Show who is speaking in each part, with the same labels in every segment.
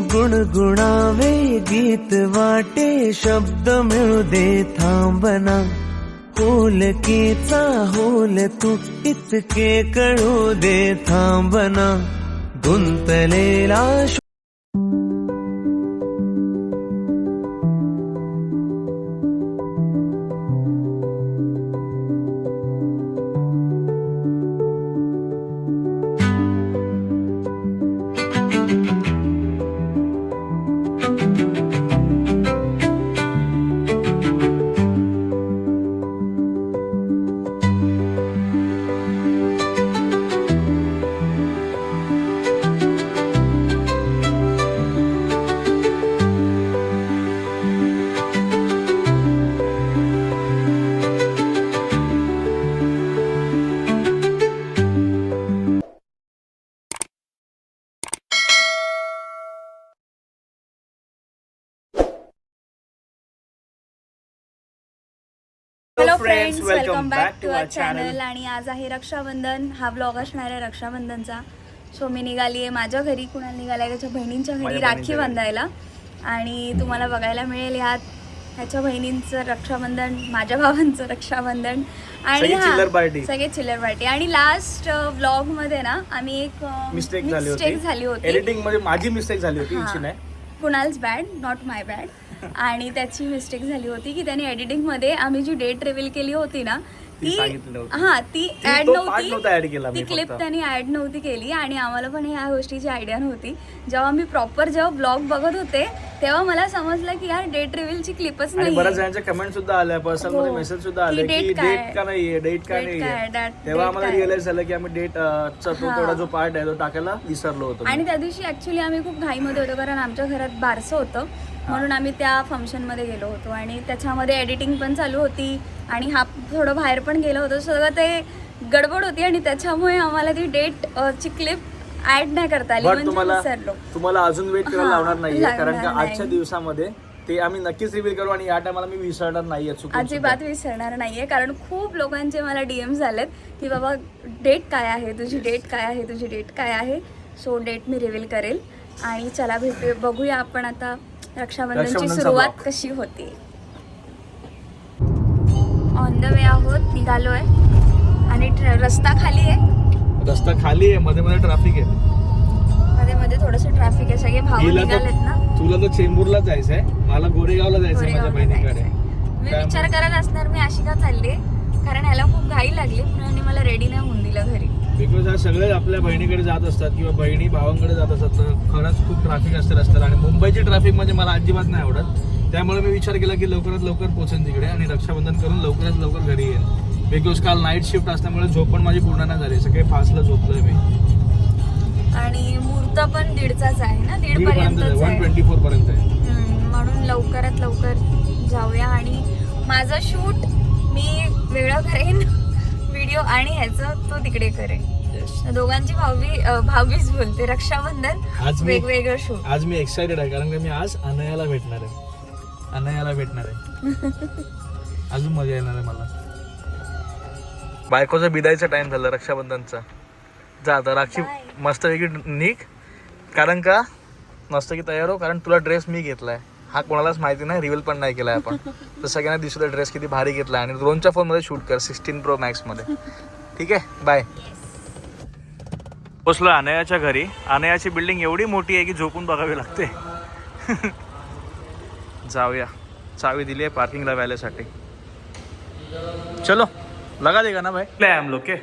Speaker 1: गुणगुणावे गीत वाटे शब्द मिळू दे थांबना. होलकीचा होल तू इतके कळू दे थांबना. गुंतलेला
Speaker 2: hello friends welcome back to
Speaker 3: channel.
Speaker 2: Channel आणि आज आहे रक्षाबंधन. हा ब्लॉग असणार आहे रक्षाबंधनचा. सो मी निघाली आहे माझ्या घरी. कुणाला निघाली आहे त्याच्या बहिणींच्या घरी राखी. बांधायला. आणि तुम्हाला बघायला मिळेल यात ह्याच्या बहिणींचं रक्षाबंधन माझ्या भावांचं रक्षाबंधन. आणि
Speaker 3: सगळी
Speaker 2: हा. सगळे चिल्लर पार्टी आणि लास्ट ब्लॉगमध्ये ना आम्ही एक
Speaker 3: मिस्टेक झाली होती.
Speaker 2: झाली होती.
Speaker 3: एडिटिंगमध्ये माझी मिस्टेक झाली होती
Speaker 2: Kunal's bad not my bad आणि त्याची मिस्टेक झाली होती की त्याने एडिटिंगमध्ये आम्ही जी डेट रिव्हील केली होती ना
Speaker 3: ती.
Speaker 2: हा ती ऍड नव्हती ती क्लिप. त्यांनी ऍड नव्हती केली आणि आम्हाला पण ह्या गोष्टीची आयडिया नव्हती जेव्हा मी प्रॉपर जेव्हा ब्लॉग बघत होते तेव्हा मला समजलं की यार डेट रिव्हीलची क्लिपच
Speaker 3: आणि
Speaker 2: नाही
Speaker 3: बऱ्याच जणांच्या कमेंट सुद्धा आल्या पर्सनलमध्ये
Speaker 2: हो.
Speaker 3: मेसेज सुद्धा आले
Speaker 2: की
Speaker 3: डेट का नाहीये डेट का नाहीये तेव्हा आम्हाला. रिअलाइज झालं की आम्ही डेट चा तो
Speaker 2: हा.
Speaker 3: जो पार्ट आहे तो टाकायला विसरलो होतो
Speaker 2: आणि त्या दिवशी ऍक्च्युली आम्ही खूप घाईमध्ये होतो कारण आमच्या घरात बारसं होतं म्हणून आम्ही त्या फंक्शनमध्ये गेलो होतो आणि त्याच्यामध्ये एडिटिंग पण चालू होती आणि हा थोडं बाहेर पण गेलो होतो. सगळं ते गडबड होती आणि त्याच्यामुळे आम्हाला ती डेट ची क्लिप ऍड नाही करता आली. म्हणजे
Speaker 3: तुम्हाला
Speaker 2: विसरलो.
Speaker 3: तुम्हाला अजून वेट करायला लावणार
Speaker 2: लागणार
Speaker 3: कारण का
Speaker 2: नाही.
Speaker 3: आजच्या दिवसामध्ये ते आम्ही नक्कीच रिव्हील करू आणि या टायमाला मी विसरणार नाहीये सुद्धा.
Speaker 2: अजिबात विसरणार नाहीये कारण खूप लोकांचे मला डीएम झालेत की बाबा डेट काय आहे? तुझी डेट काय आहे? तुझी डेट काय आहे? सो डेट मी रिव्हील करेल. आणि चला भेटू बघूया आपण आता रक्षाबंधनची
Speaker 3: रक्षाबंधनचा
Speaker 2: सुरुवात. कशी होते? ऑन द वे आहोत निघालोय. आणि ट्र- रस्ता खाली आहे?
Speaker 3: रस्ता खाली आहे मध्ये मध्ये ट्रॅफिक आहे.
Speaker 2: मध्ये मध्ये थोडस ट्रॅफिक आहे सगळे भाऊ
Speaker 3: हिला
Speaker 2: निघालेत ना?
Speaker 3: तर तुला तर चेंबूरला जायचंय मला गोरेगावला जायचंय माझ्या
Speaker 2: गोरेगावला
Speaker 3: बहिणीकडे.
Speaker 2: जायचंय. मी
Speaker 3: त्यामुळे-
Speaker 2: विचार करत असणार मी अशी का चालली? कारण ह्याला खूप घाई लागली म्हणून ह्याने मला रेडी नाही होऊन दिलं घरी.
Speaker 3: बिकॉज आज सगळे आपल्या बहिणीकडे जात असतात किंवा बहिणी भावांकडे जात असतात तर खरंच खूप ट्रॅफिक असते रस्त्याला. आणि मुंबईची ट्रॅफिक म्हणजे मला अजिबात नाही आवडत. त्यामुळे मी विचार केला की लवकरात लवकर पोहोचेन तिकडे आणि रक्षाबंधन करून लवकरात लवकर घरी येईन. बिकॉज काल नाईट शिफ्ट असल्यामुळे झोप पण माझी पूर्ण नाही झाली. सगळे फास्टला झोपलोय मी.
Speaker 2: आणि मुहूर्त पण दीडचाच आहे ना? दीड
Speaker 3: पर्यंत वन ट्वेंटी फोर पर्यंत आहे.
Speaker 2: म्हणून लवकरात लवकर जाऊया आणि माझं शूट मी वेगळं करेन. व्हिडिओ आणि ह्याचं तो तिकडे तर दोघांची भावी भावीच बोलते. रक्षाबंधन
Speaker 3: आज मी
Speaker 2: वेगवेगळं शूट
Speaker 3: आज मी एक्साइटेड आहे कारण की मी आज अनयाला भेटणार आहे. अनयाला भेटणार आहे. अजून मजा येणार आहे मला. बायकोचा बिदायचा टाइम झाला रक्षाबंधनचा. जा आता राक्षी
Speaker 2: Bye.
Speaker 3: मस्तपैकी निघ. कारण का? मस्त की तयार हो कारण तुला ड्रेस मी घेतलाय. हा कोणालाच माहिती नाही रिव्हील पण नाही केलाय आपण. तर सगळ्यांना दिसू ड्रेस किती भारी घेतला आणि ड्रोनच्या फोनमध्ये शूट कर सिक्स्टीन प्रो मॅक्समध्ये. ठीक आहे? बाय पोचलो अनयाच्या घरी. अनयाची बिल्डिंग एवढी मोठी आहे की झोपून बघावी लागते. जाऊया. चावी दिली आहे पार्किंगला व्याल्यासाठी चलो. लगा देगा ना भाई? ले हम लोग के?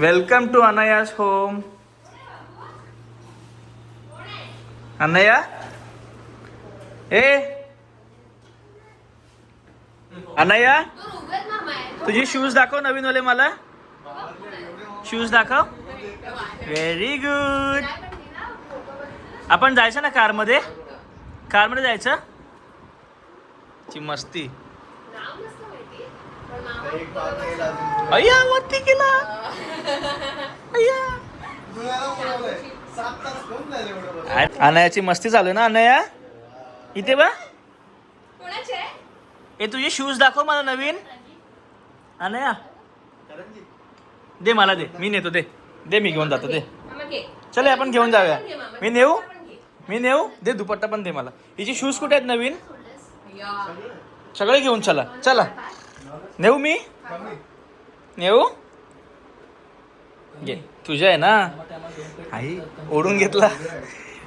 Speaker 3: Welcome to Anaya's home Anaya ए अनया तुझे शूज दाखव नवीन वाले मला. शूज दाखव. व्हेरी गुड आपण जायचं ना कारमध्ये कारमध्ये जायचं? ची मस्ती. अय्या वरती केला. अय्या अनयाची मस्ती चालू आहे ना अनया? इथे बा ए तुझे शूज दाखव मला नवीन. अनया. दे मला दे. मी नेतो दे. दे मी घेऊन जातो दे. चल आपण घेऊन जाऊया. मी नेऊ. मी नेऊ? दे दुपट्टा पण दे मला. हिचे शूज कुठे आहेत नवीन. सगळे घेऊन चला. चला. नेऊ मी? नेऊ? घे. तुझ्या आहे ना? आई ओढून घेतला.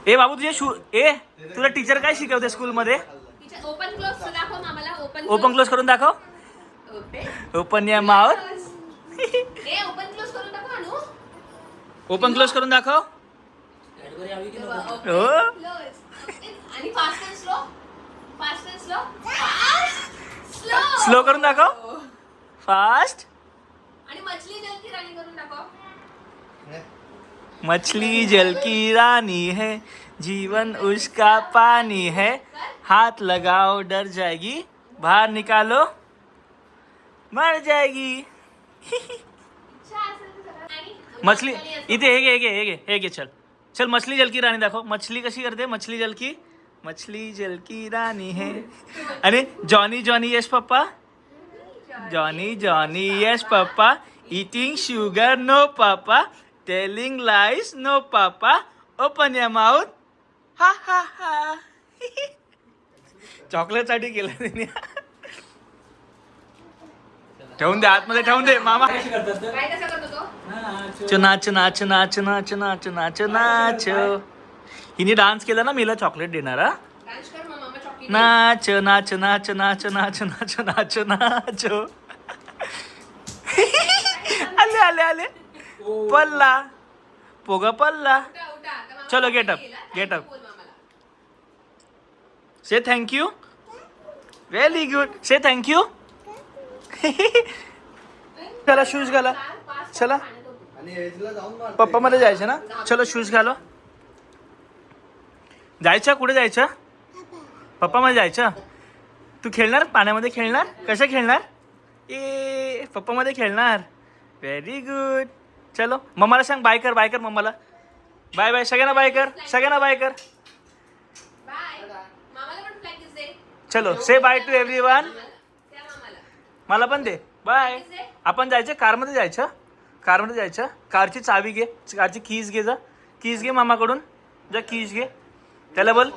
Speaker 3: ए बाबू तुझे शू ए तुला टीचर काय शिकवते स्कूलमध्ये
Speaker 4: ओपन क्लोज दाखव ओपन
Speaker 3: ओपन क्लोज करून दाखव.
Speaker 4: ओपन
Speaker 3: या मावर
Speaker 4: ओपन क्लोज करून दाखव
Speaker 3: क्लोज करून दाखव.
Speaker 4: ओपन
Speaker 3: हो.
Speaker 4: क्लोज आणि fast and slow fast and slow fast slow
Speaker 3: slow करून दाखव. फास्ट
Speaker 4: आणि मछली जलकी राणी करून दाखव.
Speaker 3: मछली जल की रानी है, जीवन उसका पानी है। हाथ लगाओ, डर जाएगी, बाहर निकालो, मर जाएगी। मछली इथे हे घे हे घे हे घे चल। चल, मछली जल की राणी दाखव मछली कशी करते मछली जल की, मछली जल की रानी है। आणि जॉनी जॉनी यश पप्पा Johnny Johnny yes papa eating sugar no papa telling lies no papa open your mouth ha ha ha चॉकलेटसाठी केलं त्यांनी ठेवून दे आतमध्ये ठेवून दे. मामा. नाच. नाच नाच नाच नाच नाच. नाच हिने डान्स केला ना मीला चॉकलेट देणार हा? नाच नाच नाच नाच नाच नाच नाच नाच. आले आले आले. पल्ला. पोगा पल्ला. चलो, get up, say thank you very good say thank you चला शूज घाला. चला. पप्पा मध्ये जायचं ना? चलो शूज घालो. जायचं? कुठे जायचं? पप्पा मध्ये जायचं? तू खेळणार? पाण्यामध्ये खेळणार? कसं खेळणार? ए पप्पा मध्ये खेळणार. व्हेरी गुड चलो मम्माला सांग बाय कर बाय कर मम्माला. बाय बाय सगळ्यांना बाय कर सगळ्यांना बाय कर. चलो say bye to everyone मला पण दे. बाय आपण जायचं कारमध्ये जायचं. कारमध्ये जायचं. कारची चावी घे कारची कीज घे जा. कीज घे मामाकडून. जा कीज घे. त्याला बोल.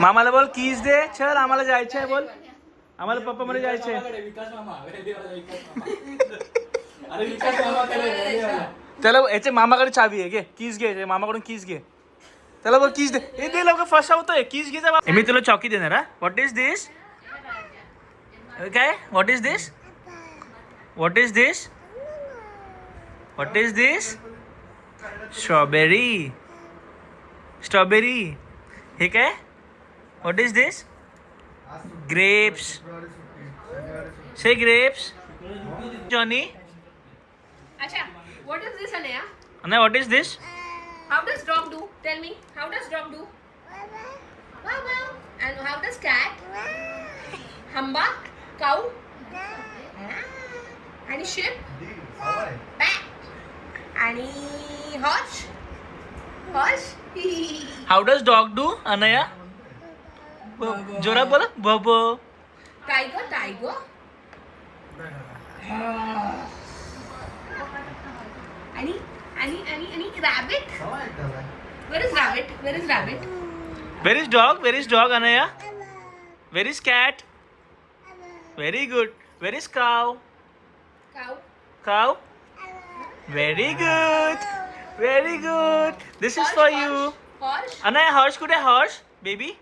Speaker 3: मामाला बोल कीज दे चल आम्हाला जायचं आहे बोल आम्हाला पप्पा मध्ये जायचंय त्याला याचे मामाकडे चावी आहे घे कीज घे याचे मामाकडून कीज घे त्याला बोल कीज दे हे दे लवकर फर्स्ट होतोय कीज घे जा बा. हे मी तुला चॉकी देणार हा व्हॉट इज दिस काय what is this what is this what is this strawberry strawberry हे काय? What is this grapes say grapes Johnny
Speaker 4: अच्छा व्हॉट इज दिस अनया
Speaker 3: नाही what is this
Speaker 4: how does dog do tell me how does dog do wow wow how does cat हंबा cow आणि sheep आणि horse How
Speaker 3: does dog do, Anaya? Jora bola, bobo. Tiger, tiger.
Speaker 4: Ani? Ani? Ani? Ani? rabbit? Where is rabbit? Where is rabbit? Where is
Speaker 3: dog? Where is dog, Anaya? Where is cat? Very good. Where is cow? Cow. Cow.
Speaker 4: Very
Speaker 3: good. Very good. This is for you. Harsh. Anna,
Speaker 4: Harsh,
Speaker 3: could I Harsh? Baby?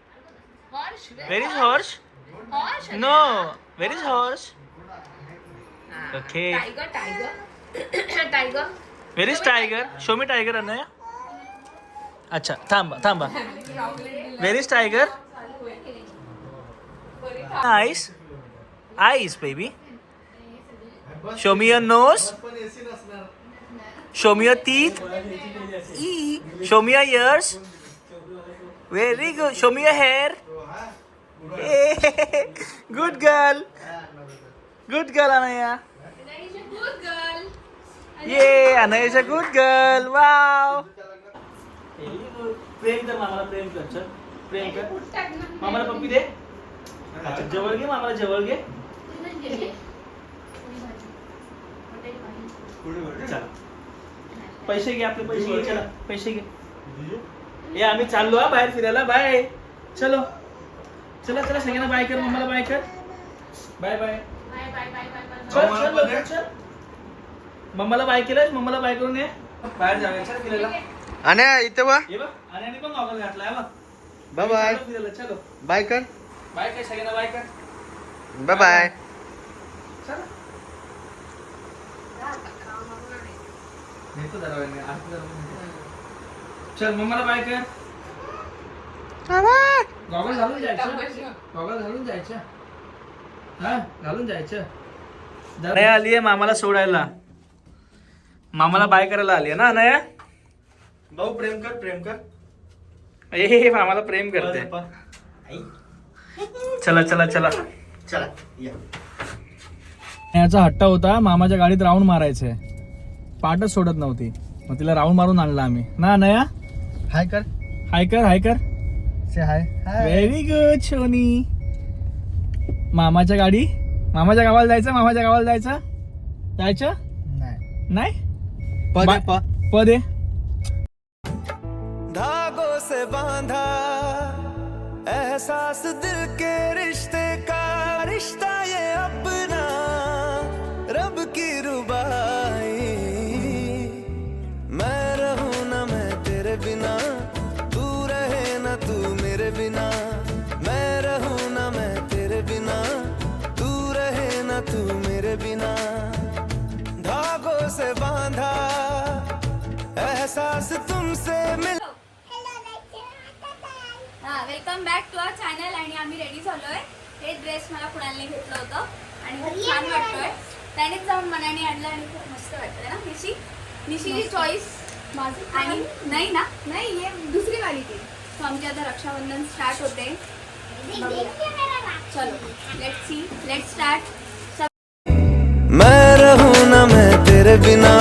Speaker 3: Harsh.
Speaker 4: Where
Speaker 3: is Harsh? Harsh.
Speaker 4: No.
Speaker 3: Where is Harsh? Ah, okay.
Speaker 4: Tiger, tiger. tiger.
Speaker 3: Where is tiger? Show me tiger, Anna. अच्छा थांबा थांबा Where is tiger? Eyes. Eyes baby. Show me your nose. Show me your teeth. E. Show me your ears. Very good. Show me your hair. Good girl. Good girl, Anaya.
Speaker 4: Is a
Speaker 3: good girl. yeah Anaya is a good girl. Wow. प्रेम कर मामाला प्रेम कर चल प्रेम कर मामाला पप्पी दे अच्छा जवळ घे मामाला जवळ घे चल पैसे घे आपले पैसे. घे. चला पैसे घे. ए आम्ही चाललो हा बाहेर फिरायला. बाय. चलो. चला चला सगळ्यांना बाय कर मम्माला बाय कर. Bye bye. चल चल लवकर चल. मम्माला बाय केलंस मम्माला बाय करून ये. बाहेर जाऊया चल फिरायला.
Speaker 1: आणि इथे बा
Speaker 3: ये बघ आणि पण गॉगल घातलाय बघ.
Speaker 1: बाय बाय
Speaker 3: चलो फिरायला चलो.
Speaker 1: बाय कर.
Speaker 3: बाय काय सगळ्यांना बाय कर.
Speaker 1: बाय बाय
Speaker 3: चला नेतो जरा वेळाने, आरती जरा वेळाने. चल मम्माला बाय कर. गॉगल घालून जायचं. गॉगल घालून जायचं. हा घालून जायचं. नाही आली आहे मामाला सोडायला. मामाला बाय करायला आली आहे ना अनया
Speaker 1: भाऊ प्रेम कर प्रेम कर.
Speaker 3: ए मामाला प्रेम करते. चला चला चला.
Speaker 1: चला या.
Speaker 3: याचा हट्टा होता मामाच्या गाडीत राऊंड मारायचंय पाठच सोडत नव्हती. मग तिला राऊंड मारून आणला आम्ही. ना नया?
Speaker 1: हाय कर.
Speaker 3: हाय कर हाय कर.
Speaker 1: से हाय हाय
Speaker 3: व्हेरी गुड शोनी मामाच्या गाडी? मामाच्या गावाला जायचं मामाच्या गावाला जायचं? जायचं?
Speaker 1: नाही.
Speaker 3: नाही?
Speaker 1: पद
Speaker 3: पद.
Speaker 1: धागों से बांधा एहसास दिल का एहसास तुमसे मिल
Speaker 2: हा welcome back to our channel आणि आम्ही रेडी झालोय. हे ड्रेस मला कुणालने घेतलं होतं आणि खूप छान वाटतोय. त्यानेच जाऊन मनाने आणलं आणि खूप मस्त वाटतंय ना निशी? निशीची चॉईस माझी आणि नाही ना नाही हे दुसरी वाली ती. सो आमची आता रक्षाबंधन स्टार्ट होते. चलो लेट सी लेट स्टार्ट
Speaker 1: मैं रहूं ना मैं तेरे बिना।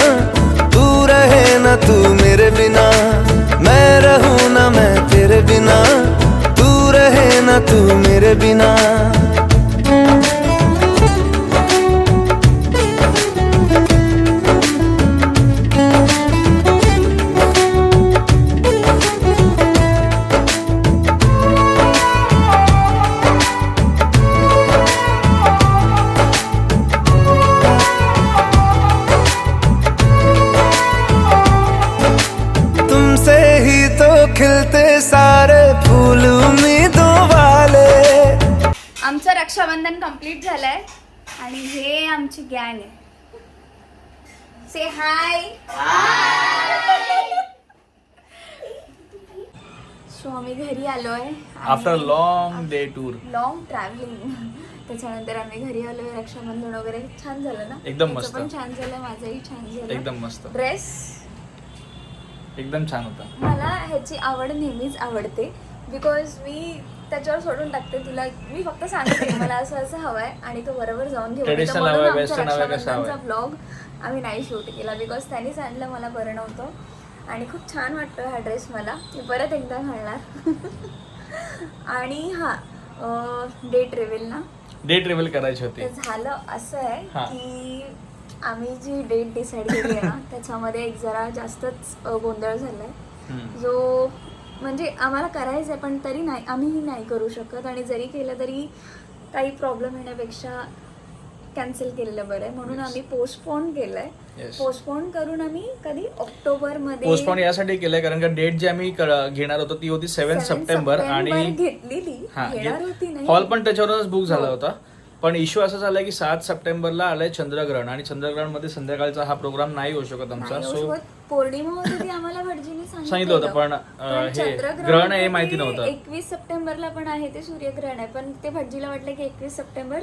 Speaker 1: खिलते सारे फूल उम्मीदों वाले
Speaker 2: आमचं रक्षाबंधन कंप्लीट झालंय आणि हे आमची गॅंग आहे. से हाय सो आम्ही घरी आलोय
Speaker 3: after long day tour
Speaker 2: long travelling त्याच्यानंतर आम्ही घरी आलोय. रक्षाबंधन वगैरे छान झालं ना?
Speaker 3: एकदम मस्त.
Speaker 2: पण छान झालं माझंही छान झालं.
Speaker 3: एकदम मस्त.
Speaker 2: ड्रेस
Speaker 3: एकदम छान होता.
Speaker 2: मला ह्याची आवड नेहमीच आवडते. बिकॉज मी त्याच्यावर सोडून टाकते तुला. मी फक्त सांगते मला असं असं हवंय आणि तो बरोबर जाऊन घेऊन येतो.
Speaker 3: Traditional
Speaker 2: म्हणून
Speaker 3: हवंय,
Speaker 2: आमचा
Speaker 3: western हवंय, कसं हवंय?
Speaker 2: रक्षाबंधनचा ब्लॉग आम्ही नाही शूट केला. बिकॉज त्यांनीच आणलं मला बरं नव्हतं. आणि खूप छान वाटतो हा ड्रेस मला. मी परत एकदा घालणार. आणि हा डे ट्रेवल ना.
Speaker 3: डे ट्रेवल करायची होती.
Speaker 2: झालं असं आहे
Speaker 3: हा.
Speaker 2: की आम्ही जी डेट डिसाईड केली आहे ना त्याच्यामध्ये एक जरा जास्तच गोंधळ झालाय
Speaker 3: हम्म.
Speaker 2: जो म्हणजे आम्हाला करायचं आहे पण तरी नाही आम्हीही नाही करू शकत आणि जरी केलं तरी काही प्रॉब्लेम येण्यापेक्षा कॅन्सल केलेलं बरं आहे म्हणून. आम्ही पोस्टपोन केलंय. पोस्टपोन करून आम्ही कधी ऑक्टोबरमध्ये
Speaker 3: पोस्टपोन यासाठी केलंय कारण का डेट जी आम्ही घेणार होतो ती होती सेव्हन
Speaker 2: 7
Speaker 3: सप्टेंबर आणि
Speaker 2: घेतलेली घेणार होती नाही
Speaker 3: हॉल पण त्याच्यावरूनच बुक झाला. होता पण इश्यू असा झालाय की सात सप्टेंबरला आलाय चंद्रग्रहण आणि चंद्रग्रहणमध्ये संध्याकाळचा हा प्रोग्राम नाही होऊ शकत आमचा सो.
Speaker 2: पौर्णिमा होती ती आम्हाला भटजीने
Speaker 3: सांगितलं होतं, पण, अं, हे, ग्रहण आहे हे माहिती नव्हतं.
Speaker 2: एकवीस सप्टेंबरला पण आहे ते सूर्यग्रहण आहे पण ते भटजीला वाटलं की एकवीस सप्टेंबर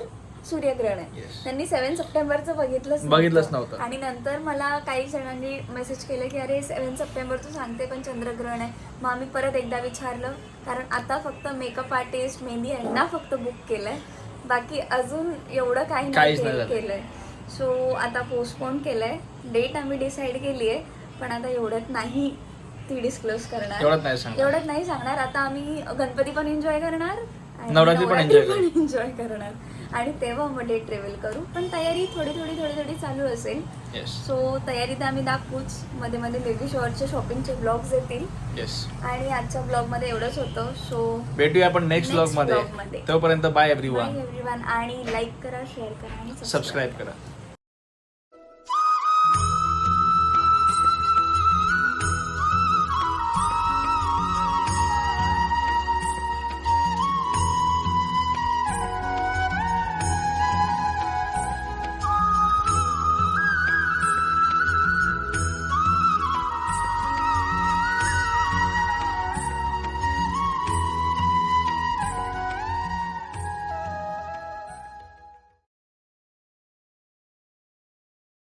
Speaker 2: सूर्यग्रहण आहे
Speaker 3: Yes.
Speaker 2: त्यांनी सेव्हन सप्टेंबरचं बघितलंच
Speaker 3: बघितलंच नव्हतं.
Speaker 2: आणि नंतर मला काही जणांनी मेसेज केलं की अरे सेव्हन सप्टेंबर तू सांगते पण चंद्रग्रहण आहे मग आम्ही परत एकदा विचारलं कारण आता फक्त मेकअप आर्टिस्ट मेहंदी यांना फक्त बुक केलंय बाकी अजून एवढं काही नाही
Speaker 3: काहीच नाही
Speaker 2: केलं-
Speaker 3: झालं.
Speaker 2: केलंय. सो आता पोस्टपोन केलंय. डेट आम्ही डिसाईड केली आहे पण आता एवढ्यात नाही ती डिस्क्लोज करणार.
Speaker 3: तेवढ्यात नाही सांगणार.
Speaker 2: एवढ्यात नाही सांगणार. आता आम्ही गणपती पण एन्जॉय करणार आणि
Speaker 3: नवरात्री पण enjoy करू.
Speaker 2: एन्जॉय करणार. आणि तेव्हा मग डे ट्रेवल करू. पण तयारी थोडी थोडी थोडी थोडी चालू असेल.
Speaker 3: येस
Speaker 2: सो तयारी तर आम्ही दाखवूच. मध्ये मध्ये बेबी शॉवरचे शॉपिंगचे ब्लॉग्स येतील.
Speaker 3: येस
Speaker 2: आणि आजच्या ब्लॉगमध्ये एवढंच होतं. सो
Speaker 3: भेटूया आपण नेक्स्ट ब्लॉगमध्ये मध्ये. तोपर्यंत बाय एव्हरीवन
Speaker 2: एव्हरीवन आणि लाईक करा शेअर करा आणि
Speaker 3: सबस्क्राईब करा.